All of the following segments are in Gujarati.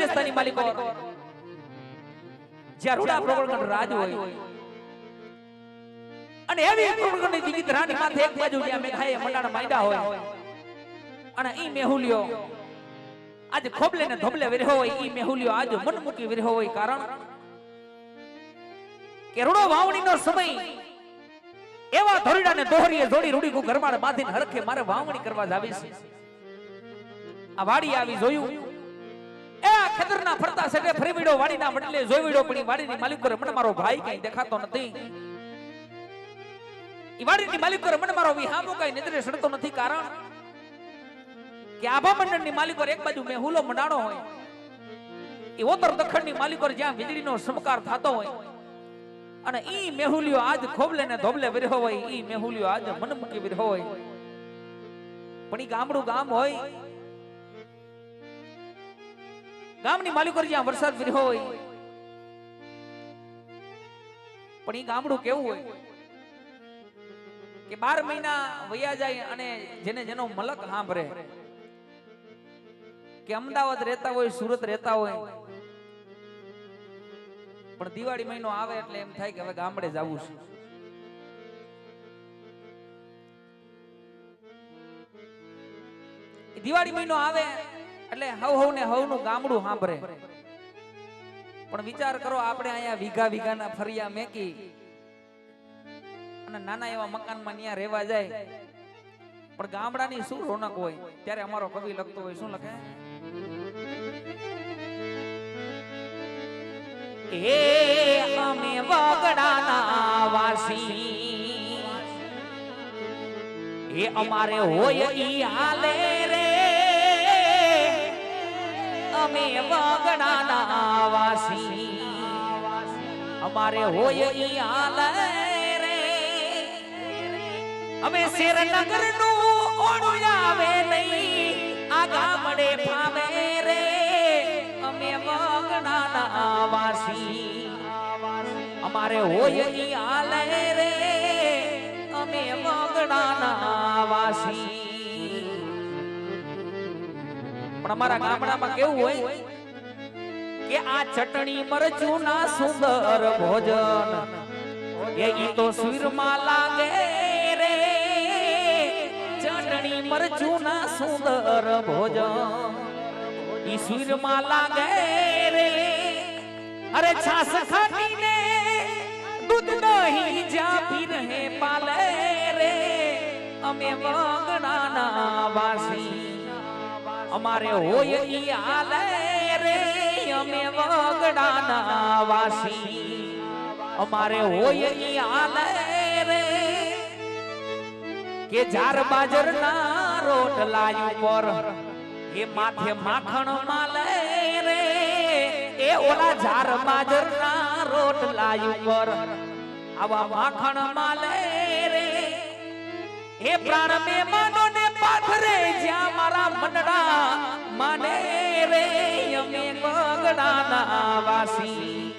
રાજસ્થાની માલિકો જ્યાં રૂડા પ્રવર્ગણ રાજ હોય. અને એવી પ્રવર્ગણની દિગિત રાણી માથે એક બાજુ જ્યાં મેઘાએ મંડાણ માંડ્યા હોય. અને ઈ મેહુલિયો આજે ખોબલે ને ધોબલે વિરહો હોય, ઈ મેહુલિયો આજે મન મૂકી વિરહો હોય કારણ કે રૂડો વાવણીનો સમય એવા ધોરીડાને દોહરીએ જોડી રૂડી કુ ઘરમાં બાંધીને હરખે મારે વાવણી કરવા જ આવી છે. આ વાડી આવી જોયું. ખેતરના ફરતા સગે ફરી વીડો વાડીના બદલે જોઈ વીડો, પણ વાડીની માલિક કરે મને મારો ભાઈ કઈ દેખાતો નથી. ઈ વાડીની માલિક કરે મને મારો વિહામો કઈ નજરે સડતો નથી કારણ કે આભા મંડળની માલિક એક બાજુ મેહુલો મંડાણો હોય એ ઓતર દખણની માલિક જ્યાં વીજળીનો સમકાર થતો હોય, અને ઈ મેહુલિયો આજ ખોબલે ને ધોબલે વિરહો હોય, ઈ મેહુલિયો આજ મન મૂકી વિરહો હોય. પણ ઈ ગામડું ગામ હોય ગામની માલિકો જ્યાં વરસાદ ફરી હોય. પણ એ ગામડું કેવું હોય કે બાર મહિના વયા જાય અને જેને જેનો મલક સાંભળે. કે અમદાવાદ રહેતા હોય, સુરત રહેતા હોય. પણ દિવાળી મહિનો આવે એટલે એમ થાય કે હવે ગામડે જવું છે. દિવાળી મહિનો આવે એટલે હવ હવ ને હવનું ગામડું સાંભળે. પણ વિચાર કરો, આપણે અહીંયા વીઘા વીઘાના ફરિયા મેકી અને નાના એવા મકાનમાં ત્યાં રહેવા જાય. પણ ગામડાની શું રોનક હોય? ત્યારે અમારો કવિ લખતો હોય, શું લખે? એ અમે વગડાના વાસી. એ અમારે હોય ઈ હાલે અમે વગડાના વાસી. અમારે હોય ઈ રે. અમે શેરનગરનું ઓણું આવે નહીં. આ ગામડે ફાવે રે. અમે વગડાના વાસી. અમારે હોય ઈ પણ અમારા ગામડામાં કેવું હોય કે આ ચટણી મરચું ના સુંદર ભોજન. એ તો સુરમાં લાગે રે. ચટણી મરચું ના સુંદર ભોજન. ઈ સુરમાં લાગે રે. અરે છાસ ખાટીને દૂધ દહીં જાપી રહે પાલે રે. અમે વગડાના વાસી. અમારે હોય હાલે રે, અમે વગડાના વાસી. અમારે હોય હાલે રે. કે જાર બાજરના રોટલા ઉપર એ માથે માખણ માલે રે. એ ઓલા જાર બાજરના રોટલા ઉપર આવા માખણ માલે રે. એ પ્રાણ મે માનો ગગડાના વાસી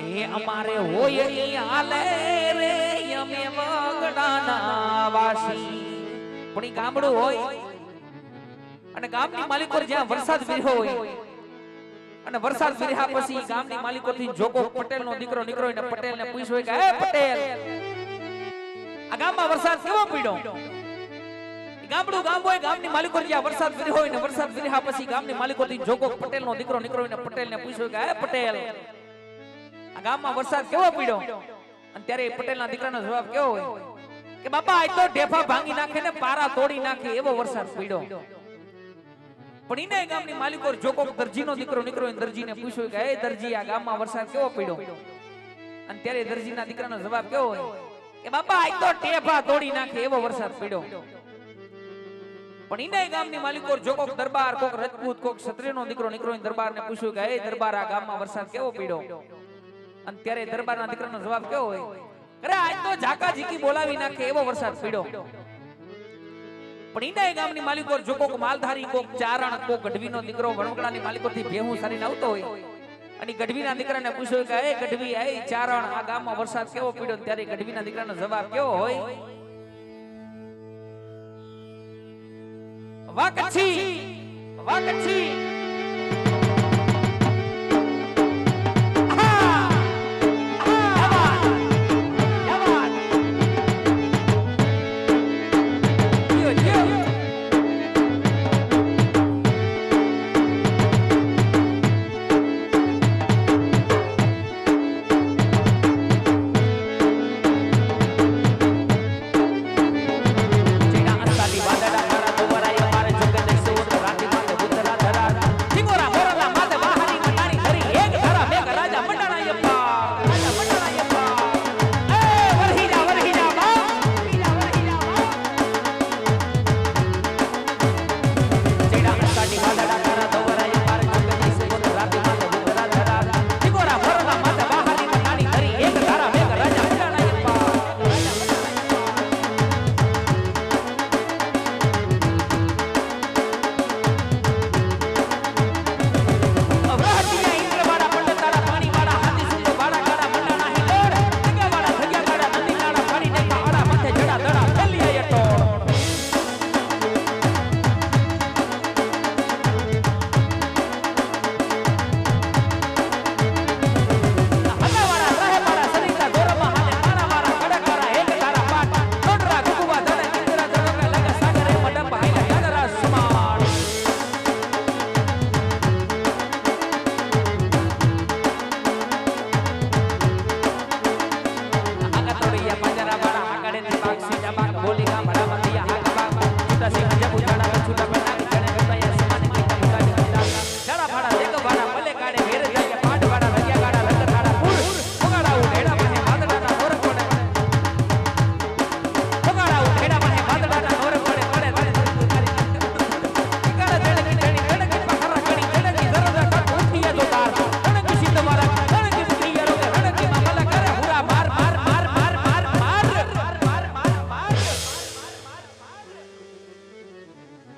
એ અમારે હોય ઈ રે, અમે વગડાના વાસી પણ ઈ ગામડું હોય. અને ગામની માલિકો જ્યાં વરસાદ વિરહો હોય, અને વરસાદ પીર્યા પછી ગામની માલિકો થી જોકો પટેલ નો દીકરો નીકળ્યો ને પટેલ ને પૂછ્યો કે, હે પટેલ, આ ગામમાં વરસાદ કેવો પડ્યો? ગામડું ગામ હોય, ગામની માલિકો જ્યાં વરસાદ ફરી હોય ને વરસાદ વિરહ્યા પછી ગામની માલિકો થી જોકો પટેલ નો દીકરો નીકળ્યો ને પટેલ ને પૂછ્યું કે, હે પટેલ, આ ગામમાં વરસાદ કેવો પડ્યો? અને ત્યારે એ પટેલના દીકરાનો જવાબ કેવો હોય? કે, બાપા, આજ તો ઢેફા ભાંગી નાખે ને પારા તોડી નાખે એવો વરસાદ પડ્યો. પણ ઈને ગામની માલિકો જોકો દરજીનો દીકરો નીકળ્યો અને દરજીને પૂછ્યું કે, હે દરજી, આ ગામમાં વરસાદ કેવો પડ્યો? અને ત્યારે દરજીના દીકરાનો જવાબ કેવો હોય? કે, બાપા, આજ તો ઢેફા તોડી નાખે એવો વરસાદ પડ્યો. પણ ઈંડાઈ ગામની માલિકો જોકો દરબાર, કોક રજપૂત કોક ક્ષત્રિયનો દીકરો નીકળો દરબારને પૂછ્યું કે, એ દરબાર આ ગામમાં વરસાદ કેવો પડ્યો? અને ત્યારે દરબારના દીકરાનો જવાબ કેવો હોય? અરે, આજ તો ઝાકા ઝીકી બોલાવી નાખે, એવો વરસાદ પડ્યો. પણ ઈંડાઈ ગામની માલિકો જો કોક માલધારી, કોક ચારણ, કોક ગઢવીનો દીકરો વણવકડાની માલિકોથી ભેહું સારીને આવતો હોય અને ગઢવીના દીકરાને પૂછ્યું કે, એ ગઢવી એ ચારણ, આ ગામમાં વરસાદ કેવો પડ્યો? ત્યારે ગઢવીના દીકરાનો જવાબ કેવો હોય? વાકછી વાકછી